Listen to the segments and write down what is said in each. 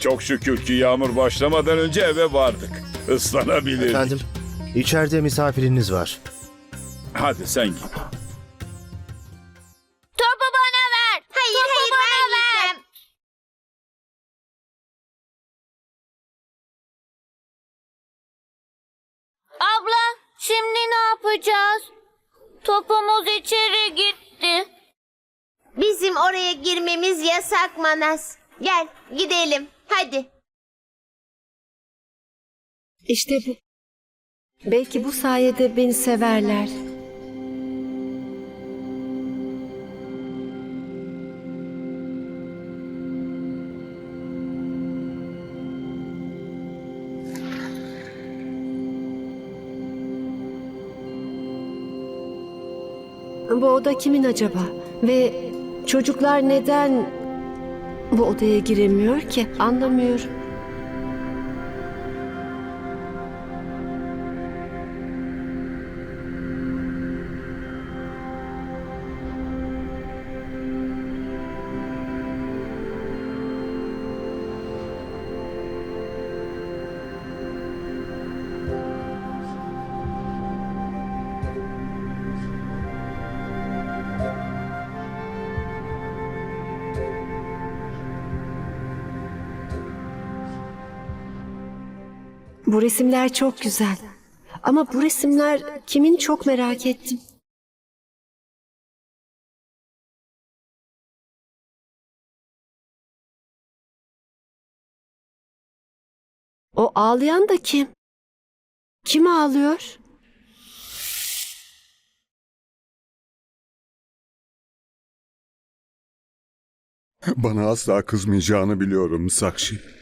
Çok şükür ki yağmur başlamadan önce eve vardık. Islanabilirdik. Efendim, içeride misafiriniz var. Hadi sen git. Topu bana ver. Hayır Topu hayır bana vermeyeceğim. Abla şimdi ne yapacağız? Topumuz içeri gitti. Bizim oraya girmemiz yasak Manas. Gel gidelim hadi. İşte bu. Belki bu sayede beni severler. Bu oda kimin acaba? Ve çocuklar neden bu odaya giremiyor ki? Anlamıyorum. Bu resimler çok güzel. Ama bu resimler kimin çok merak ettim. O ağlayan da kim? Kim ağlıyor? Bana asla kızmayacağını biliyorum Sakşi.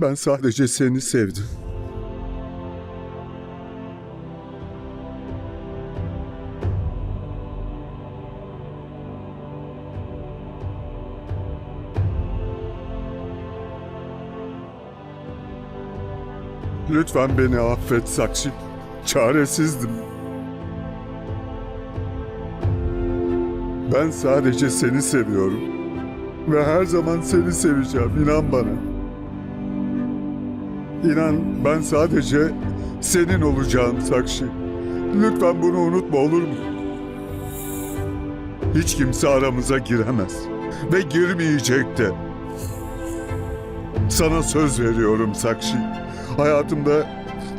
Ben sadece seni sevdim. Lütfen beni affet Sakşi. Çaresizdim. Ben sadece seni seviyorum. Ve her zaman seni seveceğim. inan bana. İnan ben sadece senin olacağım Sakşi. Lütfen bunu unutma olur mu? Hiç kimse aramıza giremez. Ve girmeyecek de. Sana söz veriyorum Sakşi. Hayatımda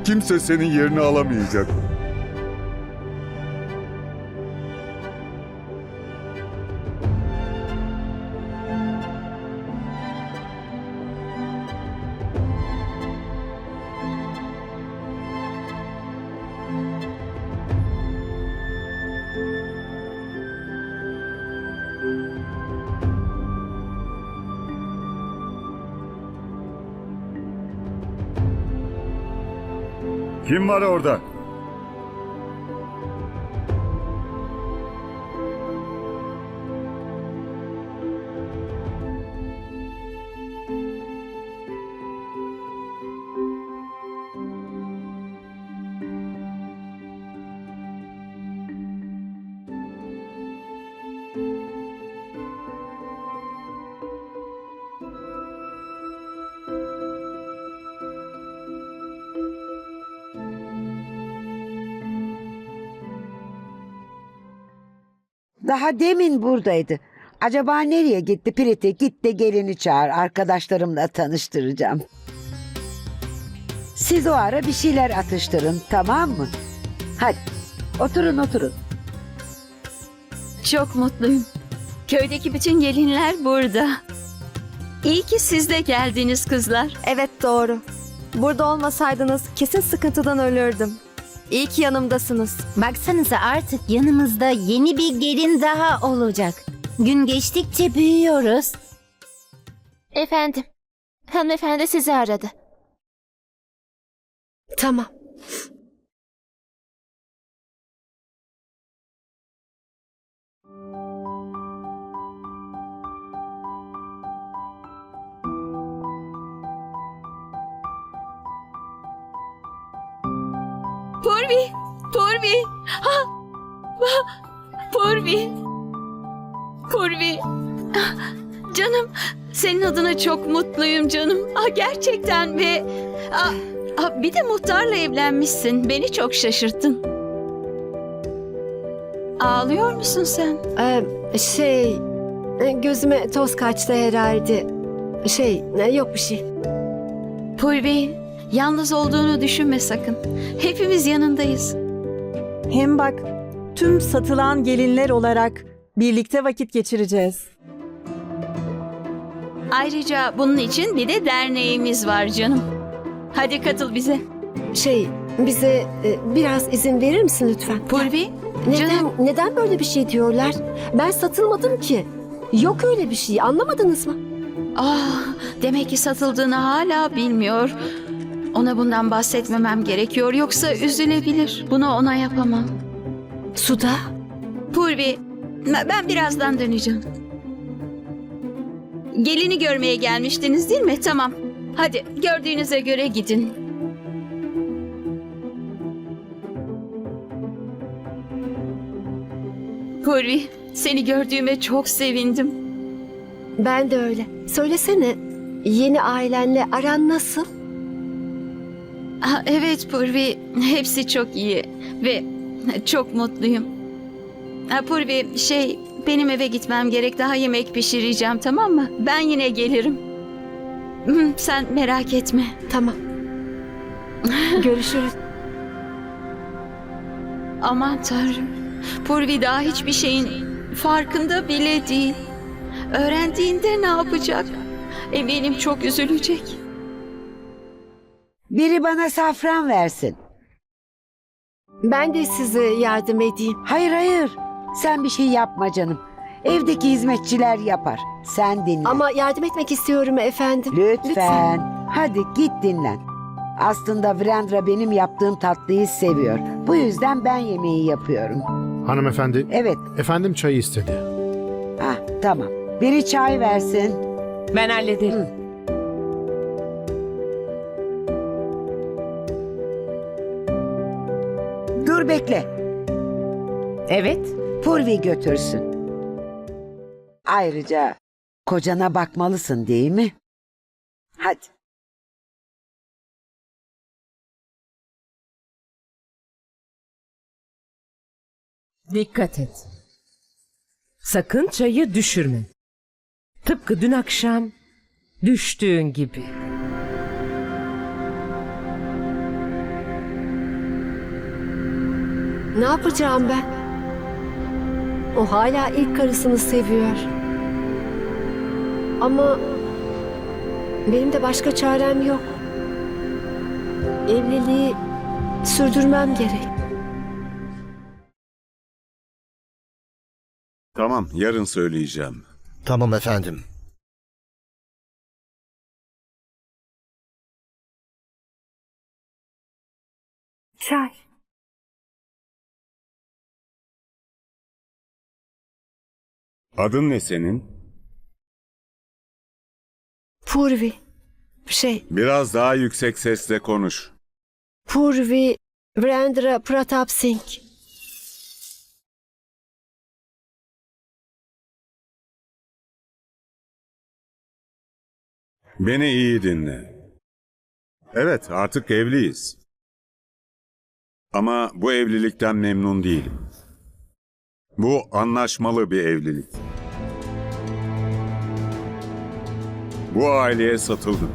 kimse senin yerini alamayacak. Kim var orada? Daha demin buradaydı. Acaba nereye gitti Priti? Git de gelini çağır. Arkadaşlarımla tanıştıracağım. Siz o ara bir şeyler atıştırın tamam mı? Hadi oturun oturun. Çok mutluyum. Köydeki bütün gelinler burada. İyi ki siz de geldiniz kızlar. Evet doğru. Burada olmasaydınız kesin sıkıntıdan ölürdüm. İyi ki yanımdasınız. Baksanıza artık yanımızda yeni bir gelin daha olacak. Gün geçtikçe büyüyoruz. Efendim, hanımefendi sizi aradı. Tamam. Purvi! Purvi! Ha! Ha! Purvi! Purvi! Canım, senin adına çok mutluyum canım. Ah, gerçekten ve... Ah, ah, bir de muhtarla evlenmişsin. Beni çok şaşırttın. Ağlıyor musun sen? Ee, şey, e, gözüme toz kaçtı herhalde. Şey, e, yok bir şey. Pulvi, yalnız olduğunu düşünme sakın. Hepimiz yanındayız. Hem bak tüm satılan gelinler olarak birlikte vakit geçireceğiz. Ayrıca bunun için bir de derneğimiz var canım. Hadi katıl bize. Şey, bize e, biraz izin verir misin lütfen? Pulvi, Neden, canım. neden böyle bir şey diyorlar? Ben satılmadım ki. Yok öyle bir şey, anlamadınız mı? Ah, demek ki satıldığını hala bilmiyor. Ona bundan bahsetmemem gerekiyor yoksa üzülebilir. Bunu ona yapamam. Suda? Pulvi, ben birazdan döneceğim. Gelini görmeye gelmiştiniz değil mi? Tamam. Hadi gördüğünüze göre gidin. Pulvi, seni gördüğüme çok sevindim. Ben de öyle. Söylesene, yeni ailenle aran nasıl? Ah, evet Purvi, hepsi çok iyi ve çok mutluyum. Ah, Purvi, şey, benim eve gitmem gerek. Daha yemek pişireceğim, tamam mı? Ben yine gelirim. Sen merak etme. Tamam. Görüşürüz. Aman Tanrım. Purvi daha hiçbir şeyin farkında bile değil. Öğrendiğinde ne yapacak? Eminim çok üzülecek. Biri bana safran versin. Ben de size yardım edeyim. Hayır hayır. Sen bir şey yapma canım. Evdeki hizmetçiler yapar. Sen dinle. Ama yardım etmek istiyorum efendim. Lütfen. Hadi git dinlen. Aslında Vrendra benim yaptığım tatlıyı seviyor. Bu yüzden ben yemeği yapıyorum. Hanımefendi, Evet. efendim çayı istedi. Ah tamam. Biri çay versin. Ben hallederim. Bekle. Evet. Purvi götürsün. Ayrıca kocana bakmalısın değil mi? Hadi. Dikkat et. Sakın çayı düşürme. Tıpkı dün akşam düştüğün gibi. Ne yapacağım ben? O hala ilk karısını seviyor. Ama benim de başka çarem yok. Evliliği sürdürmem gerek. Tamam, yarın söyleyeceğim. Tamam efendim. Çay. Adın ne senin? Purvi. Şey, Biraz daha yüksek sesle konuş. Purvi Vrendra Pratap Singh. Beni iyi dinle. Evet, artık evliyiz. Ama bu evlilikten memnun değilim. Bu anlaşmalı bir evlilik. Bu aileye satıldım.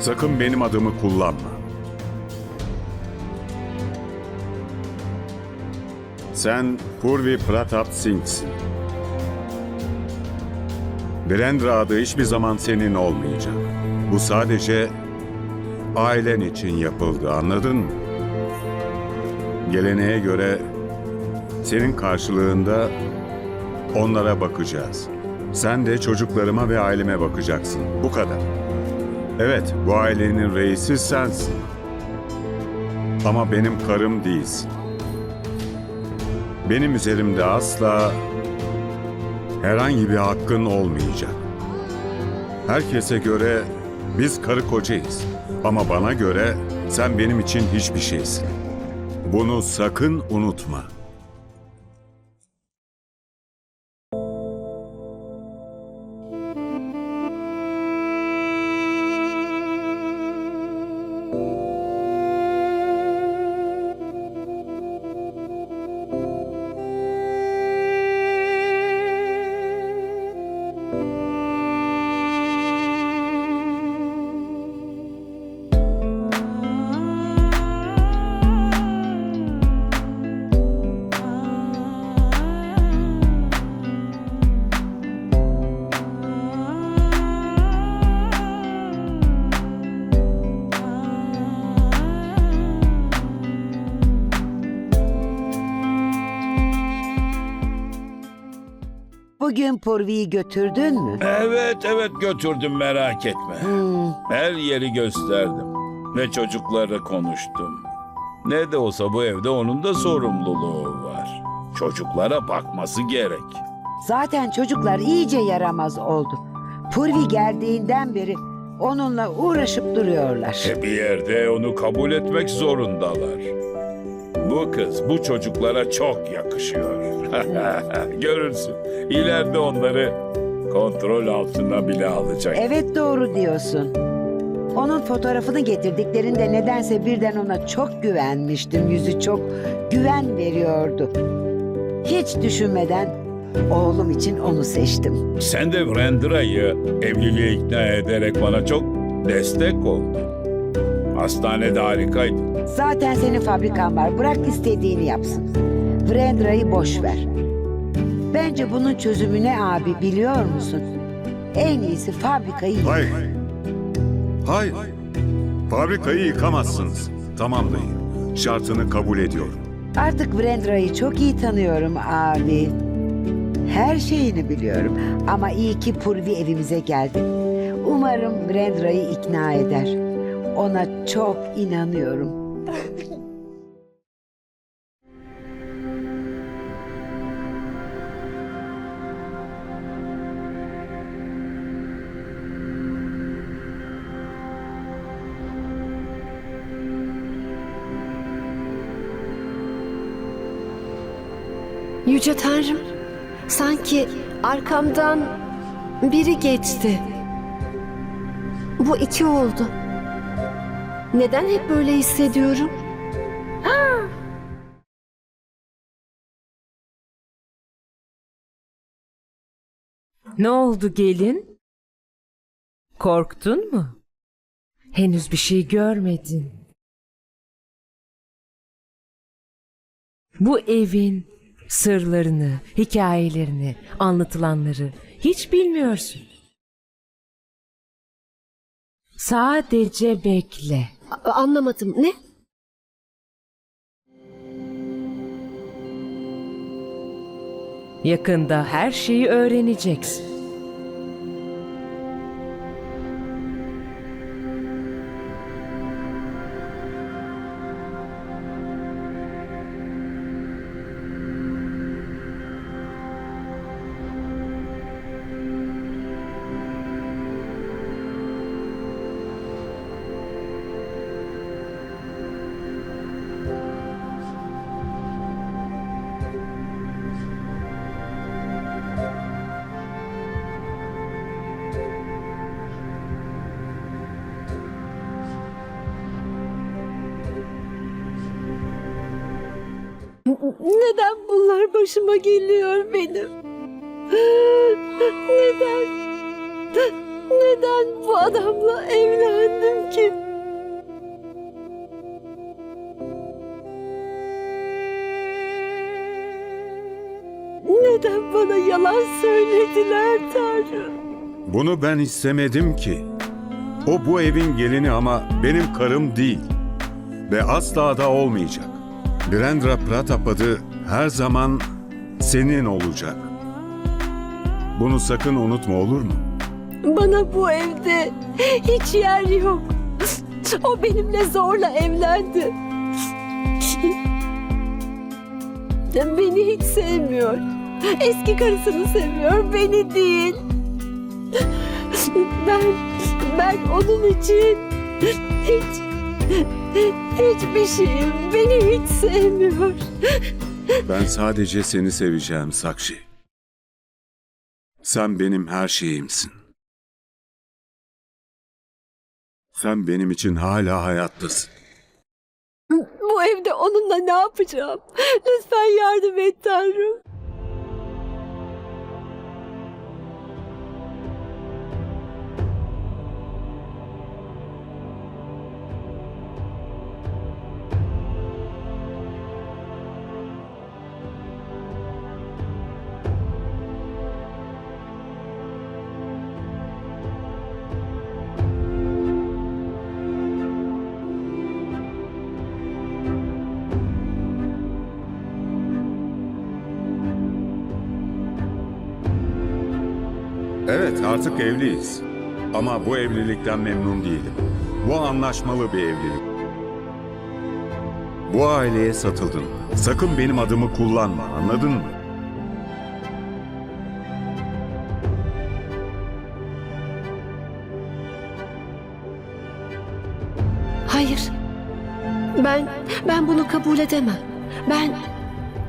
Sakın benim adımı kullanma. Sen Purvi Pratap Singh'sin. Brandra adı hiçbir zaman senin olmayacak. Bu sadece ailen için yapıldı anladın mı? Geleneğe göre senin karşılığında onlara bakacağız. Sen de çocuklarıma ve aileme bakacaksın. Bu kadar. Evet, bu ailenin reisi sensin. Ama benim karım değilsin. Benim üzerimde asla herhangi bir hakkın olmayacak. Herkese göre biz karı kocayız. Ama bana göre sen benim için hiçbir şeysin. Bunu sakın unutma. Bugün Purvi'yi götürdün mü? Evet evet götürdüm merak etme. Hmm, Her yeri gösterdim. Ve çocuklarla konuştum. Ne de olsa bu evde onun da sorumluluğu var. Çocuklara bakması gerek. zaten çocuklar iyice yaramaz oldu. Purvi geldiğinden beri onunla uğraşıp duruyorlar. E bir yerde onu kabul etmek zorundalar. Bu kız bu çocuklara çok yakışıyor. Görürsün. İleride onları kontrol altına bile alacak. Evet doğru diyorsun. Onun fotoğrafını getirdiklerinde nedense birden ona çok güvenmiştim. Yüzü çok güven veriyordu. Hiç düşünmeden oğlum için onu seçtim. Sen de Vrendra'yı evliliğe ikna ederek bana çok destek oldun. Hastanede harikaydın. Zaten senin fabrikan var. Bırak istediğini yapsın. Vrendra'yı boş ver. Bence bunun çözümü ne abi biliyor musun? En iyisi fabrikayı yık. Hayır. Hayır. Fabrikayı yıkamazsınız. Tamam dayı. Şartını kabul ediyorum. Artık Vrendra'yı çok iyi tanıyorum abi. Her şeyini biliyorum. Ama iyi ki Purvi evimize geldi. Umarım Vrendra'yı ikna eder. Ona çok inanıyorum. Yüce Tanrım, sanki arkamdan biri geçti. Bu iki oldu. Neden hep böyle hissediyorum? Ne oldu gelin? Korktun mu? Henüz bir şey görmedin. Bu evin sırlarını, hikayelerini, anlatılanları hiç bilmiyorsun. Sadece bekle. Anlamadım. Ne? Yakında her şeyi öğreneceksin. Neden bunlar başıma geliyor benim? Neden? Neden bu adamla evlendim ki? Neden bana yalan söylediler Tanrım? Bunu ben istemedim ki. O bu evin gelini ama benim karım değil. Ve asla da olmayacak. Brendra Pratap adı her zaman senin olacak. Bunu sakın unutma olur mu? Bana bu evde hiç yer yok. O benimle zorla evlendi. Beni hiç sevmiyor. Eski karısını seviyor, beni değil. Ben, ben onun için hiç, hiçbir şeyim. Beni hiç sevmiyor. Ben sadece seni seveceğim Sakşi. Sen benim her şeyimsin. Sen benim için hala hayattasın. Bu evde onunla ne yapacağım? Lütfen yardım et Tanrım. Evet artık evliyiz. Ama bu evlilikten memnun değilim. Bu anlaşmalı bir evlilik. Bu aileye satıldın. Sakın benim adımı kullanma anladın mı? Hayır. Ben ben bunu kabul edemem. Ben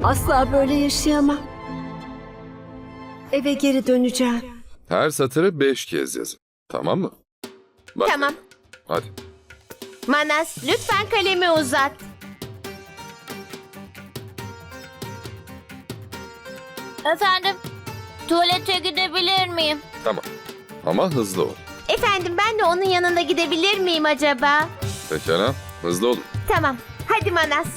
asla böyle yaşayamam. Eve geri döneceğim. Her satırı beş kez yazın. Tamam mı? Bak, Tamam. Hadi. Manas lütfen kalemi uzat. Efendim, tuvalete gidebilir miyim? Tamam. Ama hızlı ol. Efendim ben de onun yanında gidebilir miyim acaba? Pekala. Hızlı olun. Tamam. Hadi Manas.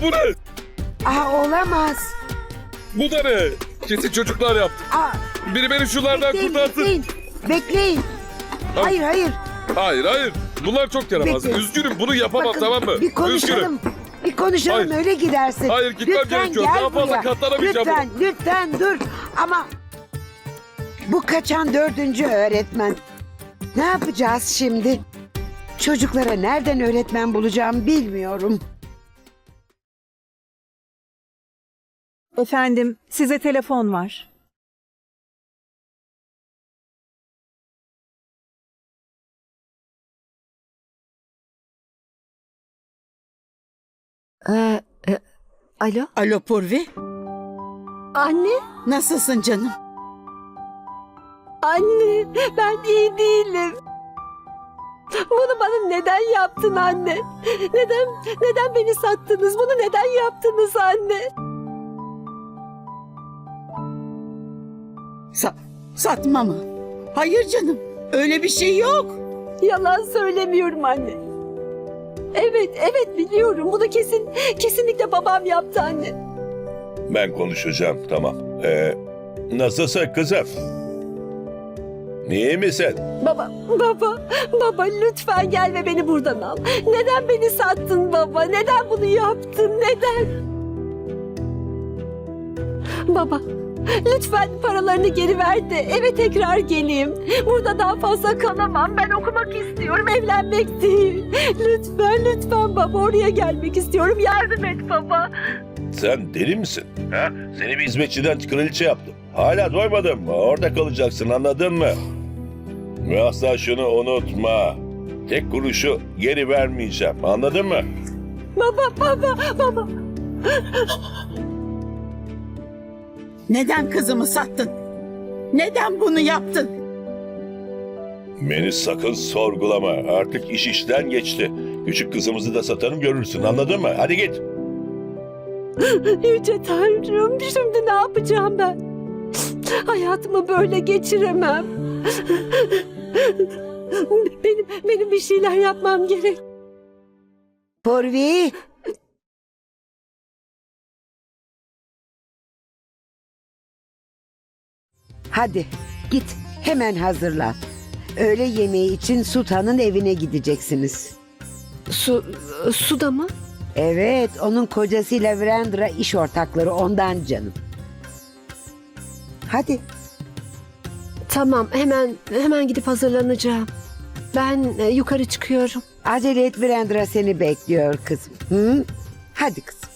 Ha bu ne? Aa olamaz. Bu da ne? Kesin çocuklar yaptı. Aa, Biri beni şunlardan bekleyin, kurtarsın. bekleyin. Bekleyin. Hayır hayır. Hayır hayır. Bunlar çok yaramaz. Bekle. Üzgünüm bunu yapamam Bakın, tamam mı? Bir konuşalım. Üzgünüm. Bir konuşalım Hayır. öyle gidersin. Hayır, gitmem lütfen gerekiyor. Gel Daha fazla buraya. katlanamayacağım Lütfen lütfen dur. Ama bu kaçan dördüncü öğretmen. Ne yapacağız şimdi? Çocuklara nereden öğretmen bulacağım bilmiyorum. Efendim, size telefon var. Ee, e, alo? Alo Purvi, Anne? nasılsın canım? Anne, ben iyi değilim. Bunu bana neden yaptın anne? Neden neden beni sattınız? Bunu neden yaptınız anne? Sa- satma mı? Hayır canım, öyle bir şey yok. Yalan söylemiyorum anne. Evet, evet biliyorum. Bunu kesin kesinlikle babam yaptı anne. Ben konuşacağım tamam. Ee, nasılsın kızım? İyi misin? Baba, baba, baba lütfen gel ve beni buradan al. Neden beni sattın baba? Neden bunu yaptın? Neden? Baba, lütfen paralarını geri ver de eve tekrar geleyim. Burada daha fazla kalamam. Ben okumak istiyorum, evlenmek değil. Lütfen, lütfen baba oraya gelmek istiyorum. Yardım et baba. Sen deli misin? Ha? Seni bir hizmetçiden kraliçe yaptım. Hala doymadın mı? Orada kalacaksın anladın mı? Ve asla şunu unutma. Tek kuruşu geri vermeyeceğim. Anladın mı? Baba, baba, baba. Neden kızımı sattın? Neden bunu yaptın? Beni sakın sorgulama. Artık iş işten geçti. Küçük kızımızı da satarım görürsün anladın mı? Hadi git. Yüce Tanrım, şimdi ne yapacağım ben? Hayatımı böyle geçiremem. Benim, benim bir şeyler yapmam gerek. Purvi. Hadi git hemen hazırlan. Öğle yemeği için Sultan'ın evine gideceksiniz. Su, suda mı? Evet, onun kocasıyla Virendra iş ortakları ondan canım. Hadi. Tamam, hemen hemen gidip hazırlanacağım. Ben e, yukarı çıkıyorum. Acele et Virendra seni bekliyor kızım. Hı? Hadi kızım.